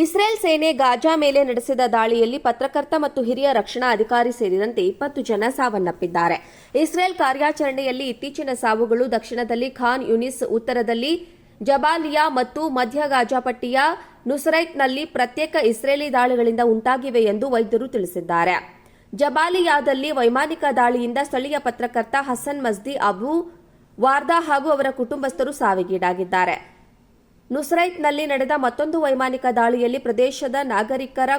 Israel ಸೇನೆ Gaza ಮೇಲೆ ನಡೆಸಿದ ದಾಳಿಯಲ್ಲಿ ಪತ್ರಕರ್ತ ಮತ್ತು ಹಿರಿಯ ರಕ್ಷಣಾ ಅಧಿಕಾರಿ ಸೇರಿದಂತೆ ಇಪ್ಪತ್ತು ಜನ ಸಾವನ್ನಪ್ಪಿದ್ದಾರೆ. ಇಸ್ರೇಲ್ ಕಾರ್ಯಾಚರಣೆಯಲ್ಲಿ ಇತ್ತೀಚಿನ ಸಾವುಗಳು ದಕ್ಷಿಣದಲ್ಲಿ ಖಾನ್ ಯುನಿಸ್, ಉತ್ತರದಲ್ಲಿ ಜಬಾಲಿಯಾ ಮತ್ತು ಮಧ್ಯ ಗಾಜಾ ಪಟ್ಟಿಯ ನುಸರೈಟ್ನಲ್ಲಿ ಪ್ರತ್ಯೇಕ ಇಸ್ರೇಲಿ ದಾಳಿಗಳಿಂದ ಉಂಟಾಗಿವೆ ಎಂದು ವೈದ್ಯರು ತಿಳಿಸಿದ್ದಾರೆ. ಜಬಾಲಿಯಾದಲ್ಲಿ ವೈಮಾನಿಕ ದಾಳಿಯಿಂದ ಸ್ಥಳೀಯ ಪತ್ರಕರ್ತ ಹಸನ್ ಮಜ್ದಿ ಅಬು ವಾರ್ದಾ ಹಾಗೂ ಅವರ ಕುಟುಂಬಸ್ಥರು ಸಾವಿಗೀಡಾಗಿದ್ದಾರೆ. ನುಸ್ರೈಟ್ನಲ್ಲಿ ನಡೆದ ಮತ್ತೊಂದು ವೈಮಾನಿಕ ದಾಳಿಯಲ್ಲಿ ಪ್ರದೇಶದ ನಾಗರಿಕರ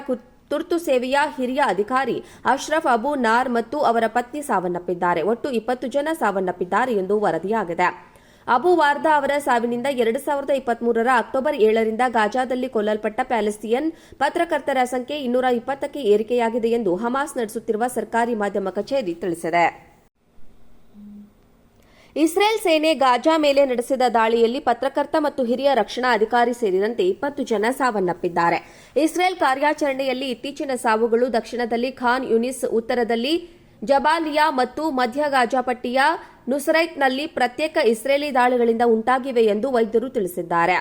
ತುರ್ತು ಸೇವೆಯ ಹಿರಿಯ ಅಧಿಕಾರಿ ಅಶ್ರಫ್ ಅಬು ನಾರ್ ಮತ್ತು ಅವರ ಪತ್ನಿ ಸಾವನ್ನಪ್ಪಿದ್ದಾರೆ. ಒಟ್ಟು ಇಪ್ಪತ್ತು ಜನ ಸಾವನ್ನಪ್ಪಿದ್ದಾರೆ ಎಂದು ವರದಿಯಾಗಿದೆ. ಅಬು ವಾರ್ದಾ ಅವರ ಸಾವಿನಿಂದ ಎರಡು ಸಾವಿರದ ಇಪ್ಪತ್ಮೂರರ ಅಕ್ಟೋಬರ್ ಏಳರಿಂದ ಗಾಜಾದಲ್ಲಿ ಕೊಲ್ಲಲ್ಪಟ್ಟ ಪ್ಯಾಲೆಸ್ಟಿಯನ್ ಪತ್ರಕರ್ತರ ಸಂಖ್ಯೆ ಇನ್ನೂರ ಇಪ್ಪತ್ತಕ್ಕೆ ಏರಿಕೆಯಾಗಿದೆ ಎಂದು ಹಮಾಸ್ ನಡೆಸುತ್ತಿರುವ ಸರ್ಕಾರಿ ಮಾಧ್ಯಮ ಕಚೇರಿ ತಿಳಿಸಿದೆ. ಇಸ್ರೇಲ್ ಸೇನೆ ಗಾಜಾ ಮೇಲೆ ನಡೆಸಿದ ದಾಳಿಯಲ್ಲಿ ಪತ್ರಕರ್ತ ಮತ್ತು ಹಿರಿಯ ರಕ್ಷಣಾ ಅಧಿಕಾರಿ ಸೇರಿದಂತೆ ಇಪ್ಪತ್ತು ಜನ ಸಾವನ್ನಪ್ಪಿದ್ದಾರೆ. ಇಸ್ರೇಲ್ ಕಾರ್ಯಾಚರಣೆಯಲ್ಲಿ ಇತ್ತೀಚಿನ ಸಾವುಗಳು ದಕ್ಷಿಣದಲ್ಲಿ ಖಾನ್ ಯುನಿಸ್, ಉತ್ತರದಲ್ಲಿ ಜಬಾಲಿಯಾ ಮತ್ತು ಮಧ್ಯ ಗಾಜಾ ಪಟ್ಟಿಯ ನುಸರೈಟ್ನಲ್ಲಿ ಪ್ರತ್ಯೇಕ ಇಸ್ರೇಲಿ ದಾಳಿಗಳಿಂದ ಉಂಟಾಗಿವೆ ಎಂದು ವೈದ್ಯರು ತಿಳಿಸಿದ್ದಾರೆ.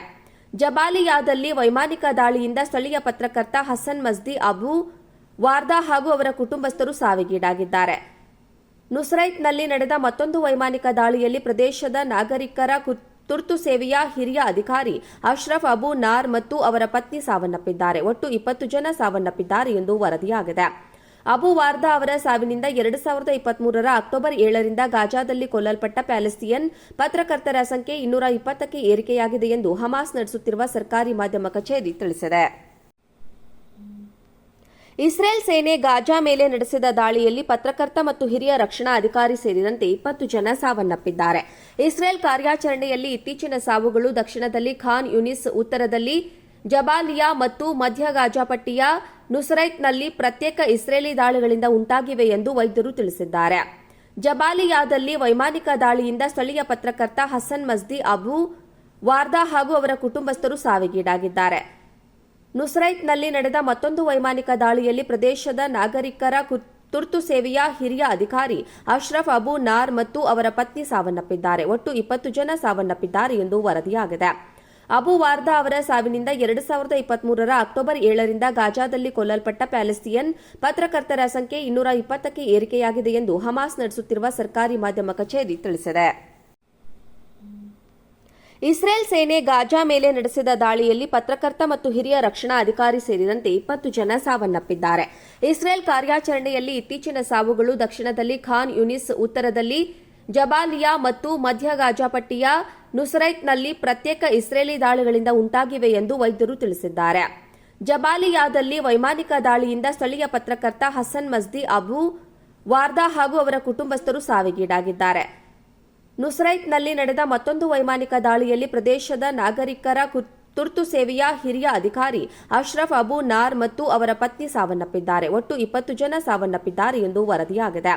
ಜಬಾಲಿಯಾದಲ್ಲಿ ವೈಮಾನಿಕ ದಾಳಿಯಿಂದ ಸ್ಥಳೀಯ ಪತ್ರಕರ್ತ ಹಸನ್ ಮಜ್ದಿ ಅಬು ವಾರ್ದಾ ಹಾಗೂ ಅವರ ಕುಟುಂಬಸ್ಥರು ಸಾವಿಗೀಡಾಗಿದ್ದಾರೆ. ನುಸ್ರೈಟ್ನಲ್ಲಿ ನಡೆದ ಮತ್ತೊಂದು ವೈಮಾನಿಕ ದಾಳಿಯಲ್ಲಿ ಪ್ರದೇಶದ ನಾಗರಿಕರ ತುರ್ತು ಸೇವೆಯ ಹಿರಿಯ ಅಧಿಕಾರಿ ಅಶ್ರಫ್ ಅಬು ನಾರ್ ಮತ್ತು ಅವರ ಪತ್ನಿ ಸಾವನ್ನಪ್ಪಿದ್ದಾರೆ. ಒಟ್ಟು ಇಪ್ಪತ್ತು ಜನ ಸಾವನ್ನಪ್ಪಿದ್ದಾರೆ ಎಂದು ವರದಿಯಾಗಿದೆ. ಅಬು ವಾರ್ದಾ ಅವರ ಸಾವಿನಿಂದ ಎರಡು ಸಾವಿರದ ಇಪ್ಪತ್ಮೂರರ ಅಕ್ಟೋಬರ್ ಏಳರಿಂದ ಗಾಜಾದಲ್ಲಿ ಕೊಲ್ಲಲ್ಪಟ್ಟ ಪ್ಯಾಲೆಸ್ಟಿಯನ್ ಪತ್ರಕರ್ತರ ಸಂಖ್ಯೆ ಇನ್ನೂರ ಇಪ್ಪತ್ತಕ್ಕೆ ಏರಿಕೆಯಾಗಿದೆ ಎಂದು ಹಮಾಸ್ ನಡೆಸುತ್ತಿರುವ ಸರ್ಕಾರಿ ಮಾಧ್ಯಮ ಕಚೇರಿ ತಿಳಿಸಿದೆ. ಇಸ್ರೇಲ್ ಸೇನೆ ಗಾಜಾ ಮೇಲೆ ನಡೆಸಿದ ದಾಳಿಯಲ್ಲಿ ಪತ್ರಕರ್ತ ಮತ್ತು ಹಿರಿಯ ರಕ್ಷಣಾ ಅಧಿಕಾರಿ ಸೇರಿದಂತೆ ಇಪ್ಪತ್ತು ಜನ ಸಾವನ್ನಪ್ಪಿದ್ದಾರೆ. ಇಸ್ರೇಲ್ ಕಾರ್ಯಾಚರಣೆಯಲ್ಲಿ ಇತ್ತೀಚಿನ ಸಾವುಗಳು ದಕ್ಷಿಣದಲ್ಲಿ ಖಾನ್ ಯುನಿಸ್, ಉತ್ತರದಲ್ಲಿ ಜಬಾಲಿಯಾ ಮತ್ತು ಮಧ್ಯ ಗಾಜಾ ಪಟ್ಟಿಯ ನುಸರೈಟ್ನಲ್ಲಿ ಪ್ರತ್ಯೇಕ ಇಸ್ರೇಲಿ ದಾಳಿಗಳಿಂದ ಉಂಟಾಗಿವೆ ಎಂದು ವೈದ್ಯರು ತಿಳಿಸಿದ್ದಾರೆ. ಜಬಾಲಿಯಾದಲ್ಲಿ ವೈಮಾನಿಕ ದಾಳಿಯಿಂದ ಸ್ಥಳೀಯ ಪತ್ರಕರ್ತ ಹಸನ್ ಮಸ್ದಿ ಅಬು ವಾರ್ದಾ ಹಾಗೂ ಅವರ ಕುಟುಂಬಸ್ಥರು ಸಾವಿಗೀಡಾಗಿದ್ದಾರೆ. ನುಸ್ರೈಟ್ನಲ್ಲಿ ನಡೆದ ಮತ್ತೊಂದು ವೈಮಾನಿಕ ದಾಳಿಯಲ್ಲಿ ಪ್ರದೇಶದ ನಾಗರಿಕರ ತುರ್ತು ಸೇವೆಯ ಹಿರಿಯ ಅಧಿಕಾರಿ ಅಶ್ರಫ್ ಅಬು ನಾರ್ ಮತ್ತು ಅವರ ಪತ್ನಿ ಸಾವನ್ನಪ್ಪಿದ್ದಾರೆ. ಒಟ್ಟು ಇಪ್ಪತ್ತು ಜನ ಸಾವನ್ನಪ್ಪಿದ್ದಾರೆ ಎಂದು ವರದಿಯಾಗಿದೆ. ಅಬು ವಾರ್ದಾ ಅವರ ಸಾವಿನಿಂದ ಎರಡು ಸಾವಿರದ ಇಪ್ಪತ್ಮೂರರ ಅಕ್ಟೋಬರ್ ಏಳರಿಂದ ಗಾಜಾದಲ್ಲಿ ಕೊಲ್ಲಲ್ಪಟ್ಟ ಪ್ಯಾಲೆಸ್ಟಿಯನ್ ಪತ್ರಕರ್ತರ ಸಂಖ್ಯೆ ಇನ್ನೂರ ಇಪ್ಪತ್ತಕ್ಕೆ ಏರಿಕೆಯಾಗಿದೆ ಎಂದು ಹಮಾಸ್ ನಡೆಸುತ್ತಿರುವ ಸರ್ಕಾರಿ ಮಾಧ್ಯಮ ಕಚೇರಿ ತಿಳಿಸಿದೆ. ಇಸ್ರೇಲ್ ಸೇನೆ ಗಾಜಾ ಮೇಲೆ ನಡೆಸಿದ ದಾಳಿಯಲ್ಲಿ ಪತ್ರಕರ್ತ ಮತ್ತು ಹಿರಿಯ ರಕ್ಷಣಾ ಅಧಿಕಾರಿ ಸೇರಿದಂತೆ ಇಪ್ಪತ್ತು ಜನ ಸಾವನ್ನಪ್ಪಿದ್ದಾರೆ. ಇಸ್ರೇಲ್ ಕಾರ್ಯಾಚರಣೆಯಲ್ಲಿ ಇತ್ತೀಚಿನ ಸಾವುಗಳು ದಕ್ಷಿಣದಲ್ಲಿ ಖಾನ್ ಯುನಿಸ್, ಉತ್ತರದಲ್ಲಿ ಜಬಾಲಿಯಾ ಮತ್ತು ಮಧ್ಯ ಗಾಜಾ ಪಟ್ಟಿಯ ನುಸರೈಟ್ನಲ್ಲಿ ಪ್ರತ್ಯೇಕ ಇಸ್ರೇಲಿ ದಾಳಿಗಳಿಂದ ಉಂಟಾಗಿವೆ ಎಂದು ವೈದ್ಯರು ತಿಳಿಸಿದ್ದಾರೆ. ಜಬಾಲಿಯಾದಲ್ಲಿ ವೈಮಾನಿಕ ದಾಳಿಯಿಂದ ಸ್ಥಳೀಯ ಪತ್ರಕರ್ತ ಹಸನ್ ಮಜ್ದಿ ಅಬು ವಾರ್ದಾ ಹಾಗೂ ಅವರ ಕುಟುಂಬಸ್ಥರು ಸಾವಿಗೀಡಾಗಿದ್ದಾರೆ. ನುಸ್ರೈಟ್ನಲ್ಲಿ ನಡೆದ ಮತ್ತೊಂದು ವೈಮಾನಿಕ ದಾಳಿಯಲ್ಲಿ ಪ್ರದೇಶದ ನಾಗರಿಕರ ತುರ್ತು ಸೇವೆಯ ಹಿರಿಯ ಅಧಿಕಾರಿ ಅಶ್ರಫ್ ಅಬು ನಾರ್ ಮತ್ತು ಅವರ ಪತ್ನಿ ಸಾವನ್ನಪ್ಪಿದ್ದಾರೆ. ಒಟ್ಟು ಇಪ್ಪತ್ತು ಜನ ಸಾವನ್ನಪ್ಪಿದ್ದಾರೆ ಎಂದು ವರದಿಯಾಗಿದೆ.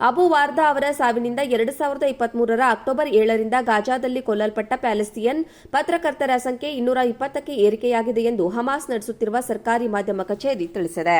ಅಬು ವಾರ್ದಾ ಅವರ ಸಾವಿನಿಂದ ಎರಡು ಸಾವಿರದ ಇಪ್ಪತ್ಮೂರರ ಅಕ್ಟೋಬರ್ ಏಳರಿಂದ ಗಾಜಾದಲ್ಲಿ ಕೊಲ್ಲಲ್ಪಟ್ಟ ಪ್ಯಾಲೆಸ್ಟಿಯನ್ ಪತ್ರಕರ್ತರ ಸಂಖ್ಯೆ ಇನ್ನೂರ ಇಪ್ಪತ್ತಕ್ಕೆ ಏರಿಕೆಯಾಗಿದೆ ಎಂದು ಹಮಾಸ್ ನಡೆಸುತ್ತಿರುವ ಸರ್ಕಾರಿ ಮಾಧ್ಯಮ ಕಚೇರಿ ತಿಳಿಸಿದೆ.